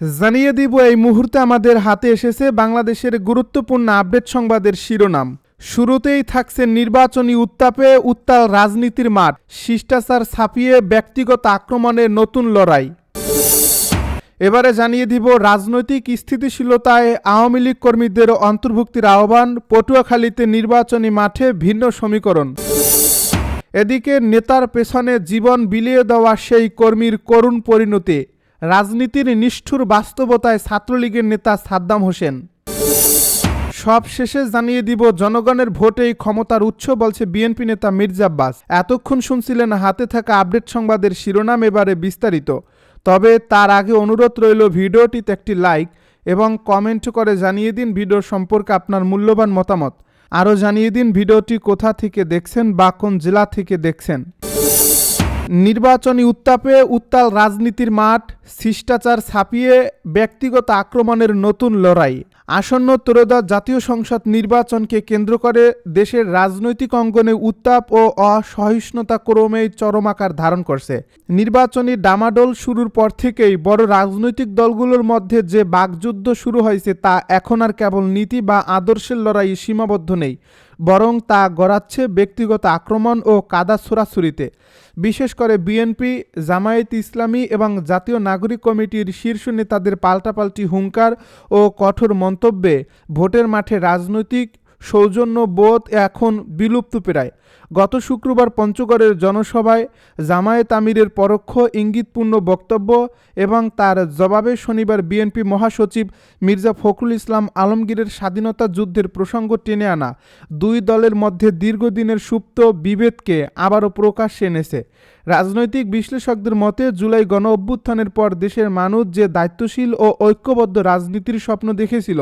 জানিয়ে দিব এই মুহূর্তে আমাদের হাতে এসেছে বাংলাদেশের গুরুত্বপূর্ণ আপডেট সংবাদের শিরোনাম। শুরুতেই থাকছে নির্বাচনী উত্তাপে উত্তাল রাজনীতির মাঠ। শিষ্টাচার ছাপিয়ে ব্যক্তিগত আক্রমণের নতুন লড়াই। এবারে জানিয়ে দিব রাজনৈতিক স্থিতিশীলতায় আওয়ামী লীগ কর্মীদের অন্তর্ভুক্তির আহ্বান, পটুয়াখালীতে নির্বাচনী মাঠে ভিন্ন সমীকরণ। এদিকে নেতার পেছনে জীবন বিলিয়ে দেওয়া সেই কর্মীর করুণ পরিণতি। রাজনীতির নিষ্ঠুর বাস্তবতায় ছাত্রলীগের নেতা সাদ্দাম হোসেন। সব শেষে জানিয়ে দিব, জনগণের ভোটেই ক্ষমতার উৎস বলছে বিএনপি নেতা মির্জা আব্বাস। এতক্ষণ শুনছিলেন হাতে থাকা আপডেট সংবাদের শিরোনাম এবারে বিস্তারিত। তবে তার আগে অনুরোধ রইল, ভিডিওটিতে একটি লাইক এবং কমেন্ট করে জানিয়ে দিন ভিডিও সম্পর্কে আপনার মূল্যবান মতামত। আরও জানিয়ে দিন ভিডিওটি কোথা থেকে দেখছেন বা কোন জেলা থেকে দেখছেন। নির্বাচনী উত্তাপে উত্তাল রাজনীতির মাঠ, শিষ্টাচার ছাপিয়ে ব্যক্তিগত আক্রমণের নতুন লড়াই। আসন্ন ত্রয়োদশ জাতীয় সংসদ নির্বাচনকে কেন্দ্র করে দেশের রাজনৈতিক অঙ্গনে উত্তাপ ও অসহিষ্ণুতা ক্রমেই চরম আকার ধারণ করছে। নির্বাচনী ডামাডোল শুরুর পর থেকেই বড় রাজনৈতিক দলগুলোর মধ্যে যে বাকযুদ্ধ শুরু হয়েছে তা এখন আর কেবল নীতি বা আদর্শের লড়াই সীমাবদ্ধ নেই। বরং তা গড়াচ্ছে ব্যক্তিগত আক্রমণ ও কাদা ছোড়াছুরিতে বিশেষ করে বিএনপি, জামায়াত ইসলামী এবং জাতীয় নাগরিক কমিটির শীর্ষ নেতাদের পাল্টাপাল্টি হুঙ্কার ও কঠোর মন্তব্যে ভোটের মাঠে রাজনৈতিক সৌজন্য বোধ এখন বিলুপ্ত প্রায়। গত শুক্রবার পঞ্চগড়ের জনসভায় জামায়াত আমিরের পরোক্ষ ইঙ্গিতপূর্ণ বক্তব্য এবং তার জবাবে শনিবার বিএনপি মহাসচিব মির্জা ফখরুল ইসলাম আলমগীরের স্বাধীনতা যুদ্ধের প্রসঙ্গ টেনে আনা দুই দলের মধ্যে দীর্ঘদিনের সুপ্ত বিভেদকে আবারও প্রকাশ্যে এনেছে। রাজনৈতিক বিশ্লেষকদের মতে জুলাই গণ অভ্যুত্থানের পর দেশের মানুষ যে দায়িত্বশীল ও ঐক্যবদ্ধ রাজনীতির স্বপ্ন দেখেছিল,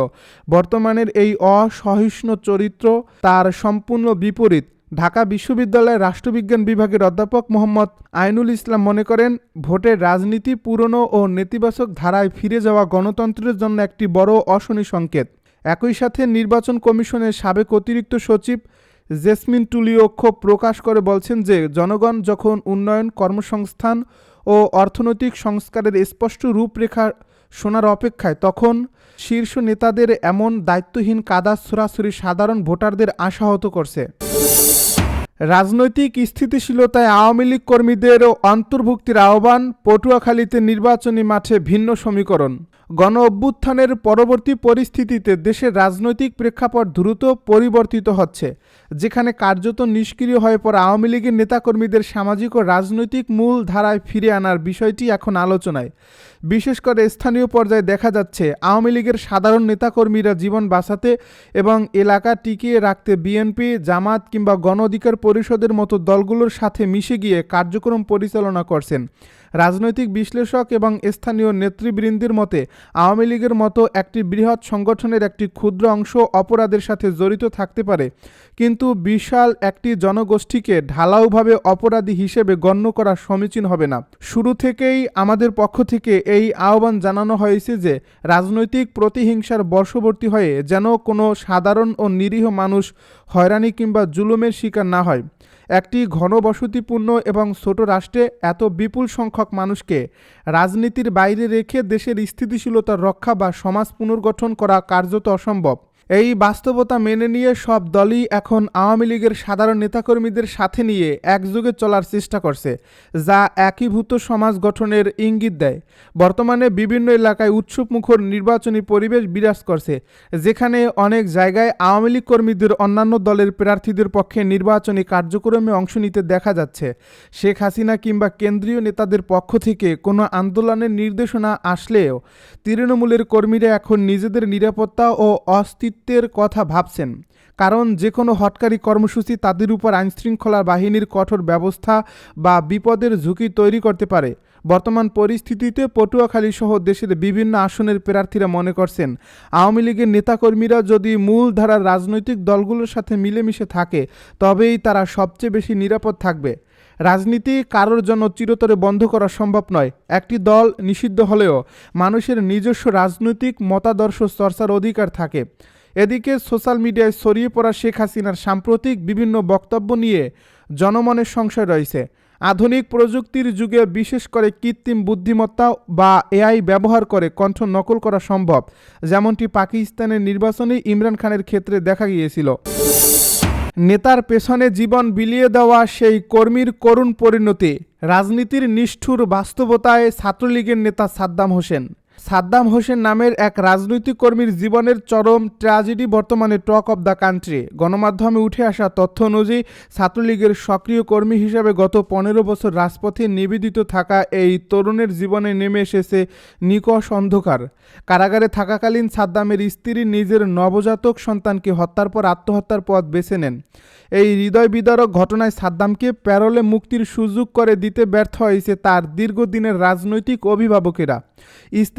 বর্তমানের এই অসহিষ্ণু চরিত্র তার সম্পূর্ণ বিপরীত। ঢাকা বিশ্ববিদ্যালয়ের রাষ্ট্রবিজ্ঞান বিভাগের অধ্যাপক মোহাম্মদ আইনুল ইসলাম মনে করেন, ভোটের রাজনীতি পুরনো ও নেতিবাচক ধারায় ফিরে যাওয়া গণতন্ত্রের জন্য একটি বড় অশনি সংকেত। একই সাথে নির্বাচন কমিশনের সাবেক অতিরিক্ত সচিব জেসমিন টুলিও ক্ষোভ প্রকাশ করে বলছেন যে, জনগণ যখন উন্নয়ন কর্মসংস্থান ও অর্থনৈতিক সংস্কারের স্পষ্ট রূপরেখা শোনার অপেক্ষায়, তখন শীর্ষ নেতাদের এমন দায়িত্বহীন কাদা ছোড়াছুরি সাধারণ ভোটারদের আশাহত করছে। রাজনৈতিক স্থিতিশীলতায় আওয়ামী লীগ কর্মীদের অন্তর্ভুক্তির আহ্বান পটুয়াখালীতে নির্বাচনী মাঠে ভিন্ন সমীকরণ। গণ অভ্যুত্থানের পরবর্তী পরিস্থিতিতে দেশের রাজনৈতিক প্রেক্ষাপট দ্রুত পরিবর্তিত হচ্ছে, যেখানে কার্যত নিষ্ক্রিয় হয়ে পড়া আওয়ামী লীগের নেতাকর্মীদের সামাজিক ও রাজনৈতিক মূল ধারায় ফিরে আনার বিষয়টি এখন আলোচনায়। বিশেষ করে স্থানীয় পর্যায়ে দেখা যাচ্ছে, আওয়ামী লীগের সাধারণ নেতাকর্মীরা জীবন বাঁচাতে এবং এলাকা টিকিয়ে রাখতে বিএনপি, জামাত কিংবা গণ অধিকার পরিষদের মতো দলগুলোর সাথে মিশে গিয়ে কার্যক্রম পরিচালনা করছেন। রাজনৈতিক বিশ্লেষক এবং স্থানীয় নেতৃবৃন্দের মতে, আওয়ামী লীগের মতো একটি বৃহৎ সংগঠনের একটি ক্ষুদ্র অংশ অপরাধের সাথে জড়িত থাকতে পারে, কিন্তু বিশাল একটি জনগোষ্ঠীকে ঢালাওভাবে অপরাধী হিসেবে গণ্য করা সমীচীন হবে না। শুরু থেকেই আমাদের পক্ষ থেকে এই আহ্বান জানানো হয়েছে যে, রাজনৈতিক প্রতিহিংসার বর্ষবর্তী হয়ে যেন কোনো সাধারণ ও নিরীহ মানুষ হয়রানি কিংবা জুলুমের শিকার না হয়। একটি ঘনবসতিপূর্ণ এবং ছোট রাষ্ট্রে এত বিপুল সংখ্যক মানুষকে রাজনীতির বাইরে রেখে দেশের স্থিতিশীলতা রক্ষা বা সমাজ পুনর্গঠন করা কার্যত অসম্ভব। এই বাস্তবতা মেনে নিয়ে সব দলই এখন আওয়ামী লীগের সাধারণ নেতাকর্মীদের সাথে নিয়ে একযোগে চলার চেষ্টা করছে, যা একীভূত সমাজ গঠনের ইঙ্গিত দেয়। বর্তমানে বিভিন্ন এলাকায় উৎসবমুখর নির্বাচনী পরিবেশ বিরাজ করছে, যেখানে অনেক জায়গায় আওয়ামী লীগ কর্মীদের অন্যান্য দলের প্রার্থীদের পক্ষে নির্বাচনী কার্যক্রমে অংশ নিতে দেখা যাচ্ছে। শেখ হাসিনা কিংবা কেন্দ্রীয় নেতাদের পক্ষ থেকে কোনো আন্দোলনের নির্দেশনা আসলেও তৃণমূলের কর্মীরা এখন নিজেদের নিরাপত্তা ও অস্তিত্ব অস্তিত্বের কথা ভাবছেন। কারণ যে কোনো হটকারী কর্মসূচি তাদের উপর আইনশৃঙ্খলা বাহিনীর কঠোর ব্যবস্থা বা বিপদের ঝুঁকি তৈরি করতে পারে। বর্তমান পরিস্থিতিতে পটুয়াখালী সহ দেশের বিভিন্ন আসনের প্রার্থীরা মনে করছেন, আওয়ামী লীগের নেতাকর্মীরা যদি মূলধারার রাজনৈতিক দলগুলোর সাথে মিলেমিশে থাকে, তবেই তারা সবচেয়ে বেশি নিরাপদ থাকবে। রাজনীতি কারোর জন্য চিরতরে বন্ধ করা সম্ভব নয়। একটি দল নিষিদ্ধ হলেও মানুষের নিজস্ব রাজনৈতিক মতাদর্শ চর্চার অধিকার থাকে। এদিকে সোশ্যাল মিডিয়ায় ছড়িয়ে পড়া শেখ হাসিনার সাম্প্রতিক বিভিন্ন বক্তব্য নিয়ে জনমনের সংশয় রয়েছে। আধুনিক প্রযুক্তির যুগে বিশেষ করে কৃত্রিম বুদ্ধিমত্তা বা এআই ব্যবহার করে কণ্ঠ নকল করা সম্ভব, যেমনটি পাকিস্তানের নির্বাচনে ইমরান খানের ক্ষেত্রে দেখা গিয়েছিল। নেতার পেছনে জীবন বিলিয়ে দেওয়া সেই কর্মীর করুণ পরিণতি, রাজনীতির নিষ্ঠুর বাস্তবতায় ছাত্রলীগের নেতা সাদ্দাম হোসেন। সাদ্দাম হোসেন নামের এক রাজনৈতিক কর্মীর জীবনের চরম ট্র্যাজেডি বর্তমানে টক অব দ্য কান্ট্রি। গণমাধ্যমে উঠে আসা তথ্য অনুযায়ী, ছাত্রলীগের সক্রিয় কর্মী হিসেবে গত পনেরো বছর রাজপথে নিবেদিত থাকা এই তরুণের জীবনে নেমে এসেছে নিকষ অন্ধকার। কারাগারে থাকাকালীন সাদ্দামের স্ত্রী নিজের নবজাতক সন্তানকে হত্যার পর আত্মহত্যার পথ বেছে নেন। এই হৃদয় বিদারক ঘটনায় সাদ্দামকে প্যারলে মুক্তির সুযোগ করে দিতে ব্যর্থ হয়েছে তার দীর্ঘদিনের রাজনৈতিক অভিভাবকেরা।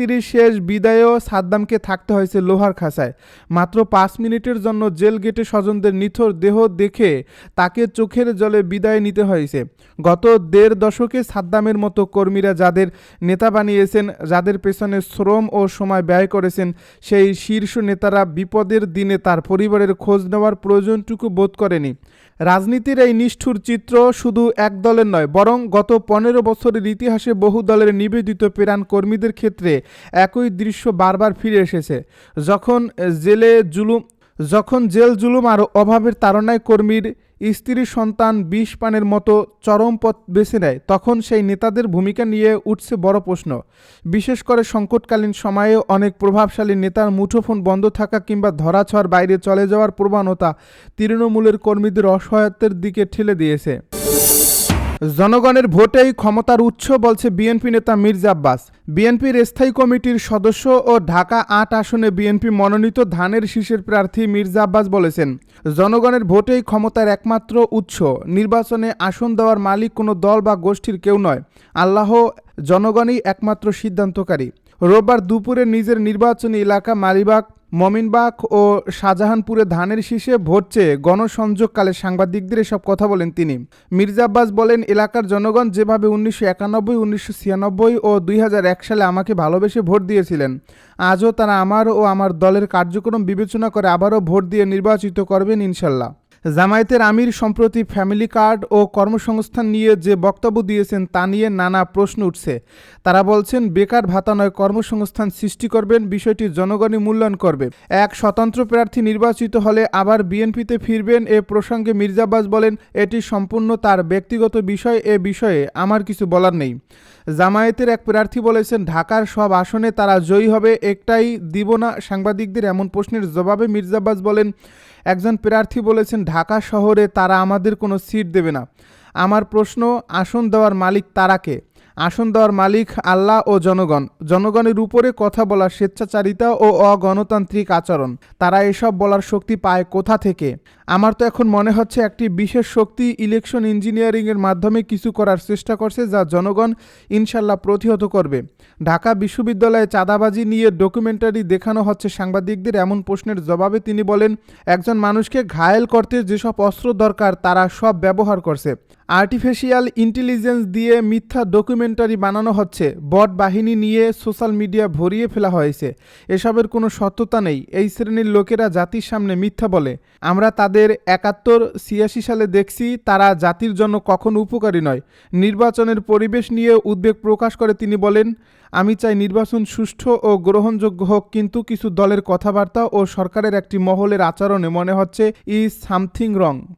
স্ত্রীর শেষ বিদায়েও সাদ্দামকে থাকতে হয়েছে লোহার খাঁচায়। মাত্র পাঁচ মিনিটের জন্য জেল গেটে স্বজনদের নিথর দেহ দেখে তাকে চোখের জলে বিদায় নিতে হয়েছে। গত দেড় দশকে সাদ্দামের মতো কর্মীরা যাদের নেতা বানিয়েছেন, যাদের পেছনে শ্রম ও সময় ব্যয় করেছেন, সেই শীর্ষ নেতারা বিপদের দিনে তার পরিবারের খোঁজ নেওয়ার প্রয়োজনটুকু বোধ করেনি। রাজনীতির এই নিষ্ঠুর চিত্র শুধু এক দলের নয়, বরং গত পনেরো বছরের ইতিহাসে বহু দলের নিবেদিত প্রাণ কর্মীদের ক্ষেত্রে একই দৃশ্য বারবার ফিরে এসেছে। যখন জেলে জুলুম, যখন জেল জুলুম আর অভাবের তাড়নায় কর্মীর, স্ত্রী, সন্তান বিষ পানের মতো চরম পথ বেছে নেয়, তখন সেই নেতাদের ভূমিকা নিয়ে উঠছে বড় প্রশ্ন। বিশেষ করে সংকটকালীন সময়ে অনেক প্রভাবশালী নেতার মুঠোফোন বন্ধ থাকা কিংবা ধরাছোঁয়ার বাইরে চলে যাওয়ার প্রবণতা তৃণমূলের কর্মীদের অসহায়তার দিকে ঠেলে দিয়েছে। জনগণের ভোটেই ক্ষমতার উৎস বলছে বিএনপি নেতা মির্জা আব্বাস। বিএনপির স্থায়ী কমিটির সদস্য ও ঢাকা আট আসনে বিএনপি মনোনীত ধানের শীষের প্রার্থী মির্জা আব্বাস বলেছেন, জনগণের ভোটেই ক্ষমতার একমাত্র উৎস। নির্বাচনে আসন দেওয়ার মালিক কোনো দল বা গোষ্ঠীর কেউ নয়। আল্লাহ জনগণই একমাত্র সিদ্ধান্তকারী। রোববার দুপুরে নিজের নির্বাচনী এলাকা মালিবাগ মমিনবাগ ও শাহজাহানপুরে ধানের শীষে ভোট চেয়ে গণসংযোগকালে সাংবাদিকদের এসব কথা বলেন তিনি। মির্জা আব্বাস বলেন, এলাকার জনগণ যেভাবে উনিশশো একানব্বই, উনিশশো ছিয়ানব্বই ও দুই হাজার এক সালে আমাকে ভালোবেসে ভোট দিয়েছিলেন, আজও তারা আমার ও আমার দলের কার্যক্রম বিবেচনা করে আবারও ভোট দিয়ে নির্বাচিত করবেন ইনশাল্লাহ। জামায়াতের আমির সম্প্রতি ফ্যামিলি কার্ড ও কর্মসংস্থান নিয়ে যে বক্তব্য দিয়েছেন তা নিয়ে নানা প্রশ্ন উঠছে। তারা বলছেন, বেকার ভাতা নয়, কর্মসংস্থান সৃষ্টি করবেন, বিষয়টি জনগণই মূল্যায়ন করবে। এক স্বতন্ত্র প্রার্থী নির্বাচিত হলে আবার বিএনপিতে ফিরবেন এ প্রসঙ্গে মির্জাবাজ বলেন, এটি সম্পূর্ণ তার ব্যক্তিগত বিষয়, এ বিষয়ে আমার কিছু বলার নেই। জামায়াতের এক প্রার্থী বলেছেন, ঢাকার সব আসনে তারা জয়ী হবে, একটাই দিব না। সাংবাদিকদের এমন প্রশ্নের জবাবে মির্জাবাজ বলেন একজন প্রার্থী বলেছেন, ঢাকা শহরে তারা আমাদের কোনো সিট দেবে না। আমার প্রশ্ন, আসন দেওয়ার মালিক তারাকে আসন দেওয়ার মালিক আল্লাহ ও জনগণ। জনগণের উপরে কথা বলার স্বেচ্ছাচারিতা ও অগণতান্ত্রিক আচরণ। তারা এসব বলার শক্তি পায় কোথা থেকে? আমার তো এখন মনে হচ্ছে একটি বিশেষ শক্তি ইলেকশন ইঞ্জিনিয়ারিংয়ের মাধ্যমে কিছু করার চেষ্টা করছে যা জনগণ ইনশাল্লাহ প্রতিহত করবে। ঢাকা বিশ্ববিদ্যালয়ে চাঁদাবাজি নিয়ে ডকুমেন্টারি দেখানো হচ্ছে সাংবাদিকদের এমন প্রশ্নের জবাবে তিনি বলেন, একজন মানুষকে ঘায়েল করতে যেসব অস্ত্র দরকার তারা সব ব্যবহার করছে। আর্টিফিশিয়াল ইন্টেলিজেন্স দিয়ে মিথ্যা ডকুমেন্টারি বানানো হচ্ছে। বট বাহিনী নিয়ে সোশ্যাল মিডিয়া ভরিয়ে ফেলা হয়েছে। এসবের কোনো সত্যতা নেই। এই শ্রেণির লোকেরা জাতির সামনে মিথ্যা বলে। আমরা তাদের একাত্তর, ছিয়াশি সালে দেখছি তারা জাতির জন্য কখনো উপকারী নয়। নির্বাচনের পরিবেশ নিয়ে উদ্বেগ প্রকাশ করে তিনি বলেন, আমি চাই নির্বাচন সুষ্ঠু ও গ্রহণযোগ্য হোক, কিন্তু কিছু দলের কথাবার্তা ও সরকারের একটি মহলের আচরণে মনে হচ্ছে ইজ সামথিং রং।